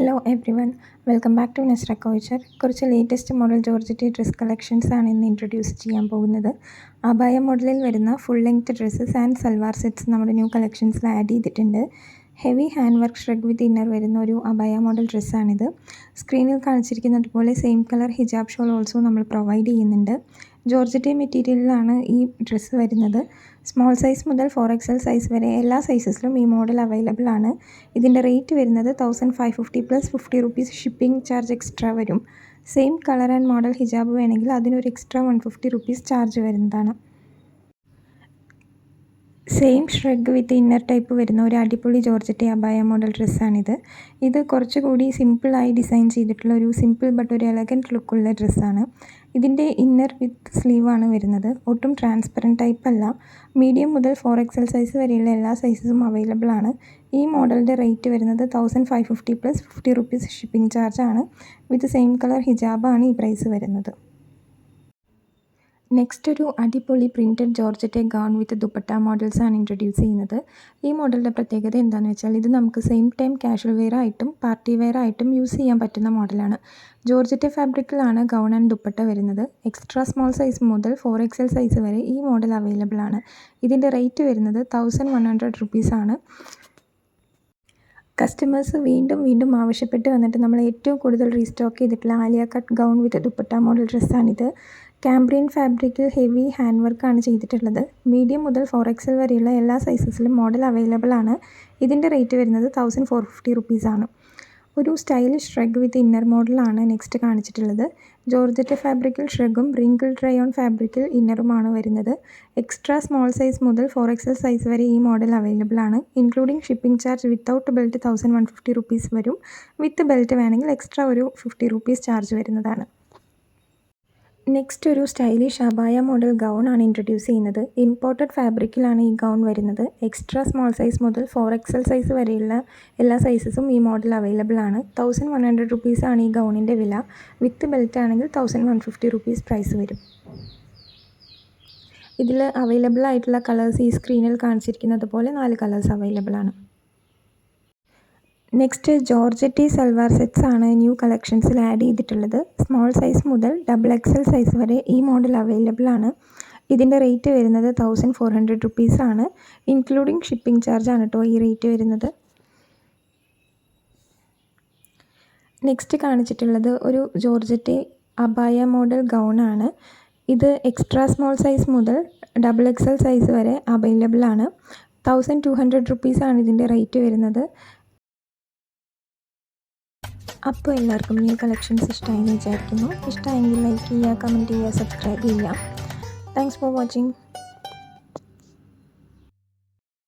Hello everyone welcome back to Nesra couture കുറച്ച് latest model georgette dress collections ആണ് ഇന്ന് introduce ചെയ്യാൻ പോകുന്നത്. അബായ മോഡലിൽ വരുന്ന full length dresses and salwar sets നമ്മുടെ ന്യൂ കളക്ഷൻസിൽ ആഡ് ചെയ്തിട്ടുണ്ട്. Heavy hand work shrug with inner വരുന്ന ഒരു അബായ മോഡൽ ഡ്രസ്സാണിത്. സ്ക്രീനിൽ കാണിച്ചിരിക്കുന്നത് പോലെ സെയിം കളർ ഹിജാബ് ഷോൾ ഓൾസോ നമ്മൾ പ്രൊവൈഡ് ചെയ്യുന്നുണ്ട്. ജോർജറ്റി മെറ്റീരിയലിലാണ് ഈ ഡ്രസ്സ് വരുന്നത്. സ്മോൾ സൈസ് മുതൽ ഫോർ എക്സൽ സൈസ് വരെ എല്ലാ സൈസസിലും ഈ മോഡൽ അവൈലബിൾ ആണ്. ഇതിന്റെ റേറ്റ് വരുന്നത് thousand five fifty plus fifty rupees shipping charge extra വരും. സെയിം കളർ ആൻഡ് മോഡൽ ഹിജാബ് വേണമെങ്കിൽ അതിനൊരു extra one fifty rupees charge വരുന്നതാണ്. Same shrug with inner type വരുന്ന ഒരു അടിപൊളി ജോർജറ്റ് അബായ മോഡൽ ഡ്രസ്സാണിത്. ഇത് കുറച്ചുകൂടി സിമ്പിളായി ഡിസൈൻ ചെയ്തിട്ടുള്ള ഒരു സിമ്പിൾ ബട്ട് ഒരു എലഗന്റ് ലുക്കുള്ള ഡ്രസ്സാണ്. ഇതിന്റെ ഇന്നർ വിത്ത് സ്ലീവാണ് വരുന്നത്. ഒട്ടും ട്രാൻസ്പെറന്റ് ടൈപ്പ് അല്ല. മീഡിയം മുതൽ ഫോർ എക്സൽ സൈസ് വരെയുള്ള എല്ലാ സൈസസും അവൈലബിൾ ആണ്. ഈ മോഡലിന്റെ റേറ്റ് വരുന്നത് thousand five fifty plus fifty rupees shipping ചാർജാണ് with same colour ഹിജാബാണ് ഈ പ്രൈസ് വരുന്നത്. നെക്സ്റ്റ് ഒരു അടിപൊളി printed georgette gown with dupatta models ആണ് ഇൻട്രൊഡ്യൂസ് ചെയ്യുന്നത്. ഈ മോഡലിന്റെ പ്രത്യേകത എന്താണെന്ന് വെച്ചാൽ ഇത് നമുക്ക് സെയിം ടൈം കാഷ്വൽ വെയർ ആയിട്ടും പാർട്ടി വെയർ ആയിട്ടും യൂസ് ചെയ്യാൻ പറ്റുന്ന മോഡലാണ് ജോർജറ്റെ ഫാബ്രിക്കിലാണ് ഗൗൺ ആൻഡ് ദുപ്പട്ട വരുന്നത്. എക്സ്ട്രാ സ്മോൾ സൈസ് മുതൽ ഫോർ എക്സൽ സൈസ് വരെ ഈ മോഡൽ അവൈലബിൾ ആണ്. ഇതിന്റെ റേറ്റ് വരുന്നത് തൗസൻഡ് വൺ ഹൺഡ്രഡ് റുപ്പീസാണ് കസ്റ്റമേഴ്സ് വീണ്ടും വീണ്ടും ആവശ്യപ്പെട്ട് വന്നിട്ട് നമ്മൾ ഏറ്റവും കൂടുതൽ റീസ്റ്റോക്ക് ചെയ്തിട്ടുള്ള Alia cut gown with dupatta model ഡ്രസ്സാണിത് Cambrian ഫാബ്രിക്കിൽ ഹെവി ഹാൻഡ് വർക്കാണ് ചെയ്തിട്ടുള്ളത്. മീഡിയം മുതൽ ഫോർ എക്സൽ വരെയുള്ള എല്ലാ സൈസസിലും മോഡൽ അവൈലബിൾ ആണ്. ഇതിന്റെ റേറ്റ് വരുന്നത് തൗസൻഡ് ഫോർ ഫിഫ്റ്റി റുപ്പീസാണ് ഒരു സ്റ്റൈലിഷ് ഷ്രഗ് വിത്ത് ഇന്നർ മോഡലാണ് നെക്സ്റ്റ് കാണിച്ചിട്ടുള്ളത്. ജോർജറ്റ് ഫാബ്രിക്കിൽ ഷ്രഗും റിങ്കിൾ ഡ്രൈ ഓൺ ഫാബ്രിക്കിൽ ഇന്നറുമാണ് വരുന്നത്. എക്സ്ട്രാ സ്മോൾ സൈസ് മുതൽ ഫോർ എക്സൽ സൈസ് വരെ ഈ മോഡൽ അവൈലബിൾ ആണ്. Including shipping charge without belt thousand one fifty rupees വരും. വിത്ത് ബെൽറ്റ് വേണമെങ്കിൽ എക്സ്ട്രാ ഒരു ഫിഫ്റ്റി റുപ്പീസ് ചാർജ് വരുന്നതാണ്. നെക്സ്റ്റ് ഒരു സ്റ്റൈലിഷ് അബായ മോഡൽ ഗൗൺ ആണ് ഇൻട്രൊഡ്യൂസ് ചെയ്യുന്നത്. ഇമ്പോർട്ടഡ് ഫാബ്രിക്കിലാണ് ഈ ഗൗൺ വരുന്നത്. എക്സ്ട്രാ സ്മോൾ സൈസ് മുതൽ ഫോർ എക്സൽ സൈസ് വരെയുള്ള എല്ലാ സൈസസും ഈ മോഡൽ അവൈലബിൾ ആണ്. തൗസൻഡ് വൺ ഹൺഡ്രഡ് റുപ്പീസാണ് ഈ ഗൗണിന്റെ വില. വിത്ത് ബെൽറ്റ് ആണെങ്കിൽ thousand one fifty rupees price വരും. ഇതിൽ അവൈലബിൾ ആയിട്ടുള്ള കളേഴ്സ് ഈ സ്ക്രീനിൽ കാണിച്ചിരിക്കുന്നത് പോലെ നാല് കളേഴ്സ് അവൈലബിൾ ആണ്. നെക്സ്റ്റ് ജോർജറ്റി സൽവാർ സെറ്റ്സ് ആണ് ന്യൂ കളക്ഷൻസിൽ ആഡ് ചെയ്തിട്ടുള്ളത്. സ്മോൾ സൈസ് മുതൽ ഡബിൾ എക്സൽ സൈസ് വരെ ഈ മോഡൽ അവൈലബിൾ ആണ്. ഇതിന്റെ റേറ്റ് വരുന്നത് തൗസൻഡ് ഫോർ ഹൺഡ്രഡ് റുപ്പീസാണ് ഇൻക്ലൂഡിങ് ഷിപ്പിംഗ് ചാർജ് ആണ് കേട്ടോ ഈ റേറ്റ് വരുന്നത്. നെക്സ്റ്റ് കാണിച്ചിട്ടുള്ളത് ഒരു ജോർജറ്റി അബായ മോഡൽ ഗൗൺ ആണ്. ഇത് എക്സ്ട്രാ സ്മോൾ സൈസ് മുതൽ ഡബിൾ എക്സൽ സൈസ് വരെ അവൈലബിൾ ആണ്. തൗസൻഡ് ടു ഹൺഡ്രഡ് റുപ്പീസാണ് ഇതിന്റെ റേറ്റ് വരുന്നത്. അപ്പോൾ എല്ലാവർക്കും ന്യൂ കളക്ഷൻസ് ഇഷ്ടമായെന്ന് വിചാരിക്കുന്നു. ഇഷ്ടമായെങ്കിൽ ലൈക്ക് ചെയ്യുക കമന്റ് ചെയ്യുക സബ്സ്ക്രൈബ് ചെയ്യുക. Thanks for watching